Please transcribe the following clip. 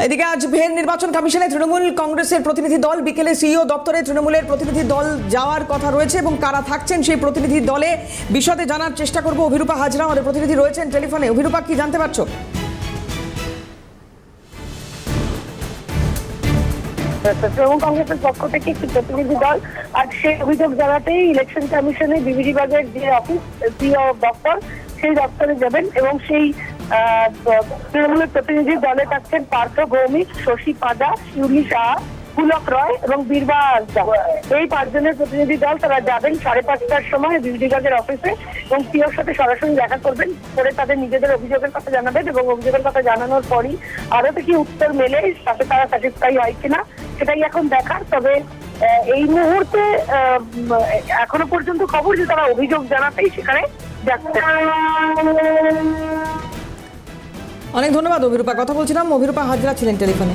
এদিকে আজ ভের নির্বাচন কমিশনে তৃণমূল কংগ্রেসের প্রতিনিধি দল, বিকেলে সিইও দপ্তরে তৃণমূলের প্রতিনিধি দল যাওয়ার কথা রয়েছে এবং কারা থাকছেন সেই প্রতিনিধি দলে বিশদে জানার চেষ্টা করব অভিরূপা হাজরা, আমাদের প্রতিনিধি রয়েছেন টেলিফোনে। অভিরূপা, কি জানতে পারছ? তৃণমূল কংগ্রেসের পক্ষ থেকে একটি প্রতিনিধি দল আজ সেই অভিযোগ জানাতেই ইলেকশন কমিশনে বিবিডি বাগের যে অফিস দপ্তর, সেই দপ্তরে যাবেন এবং সেই তৃণমূলের প্রতিনিধি দলে থাকছেন পার্থ ভৌমিক, শশী পাদা শিউলি শাহ, পুলক রয় এবং বীরবা এই পাঁচজনের প্রতিনিধি দল তারা যাবেন সাড়ে পাঁচটার সময় বাগের অফিসে এবং সিওর সাথে সরাসরি দেখা করবেন। করে তাদের নিজেদের অভিযোগের কথা জানাবেন এবং অভিযোগের কথা জানানোর পরই আরও তো কি উত্তর মেলে তাতে তারা স্যাটিসফাই হয় কিনা, সেটাই এখন দেখার। তবে এই মুহূর্তে এখনও পর্যন্ত খবর যে তারা অভিযোগ জানাতেই সেখানে যাচ্ছে। অনেক ধন্যবাদ অভিরূপা। কথা বলছিলাম অভিরূপা হাজরা ছিলেন টেলিফোনে।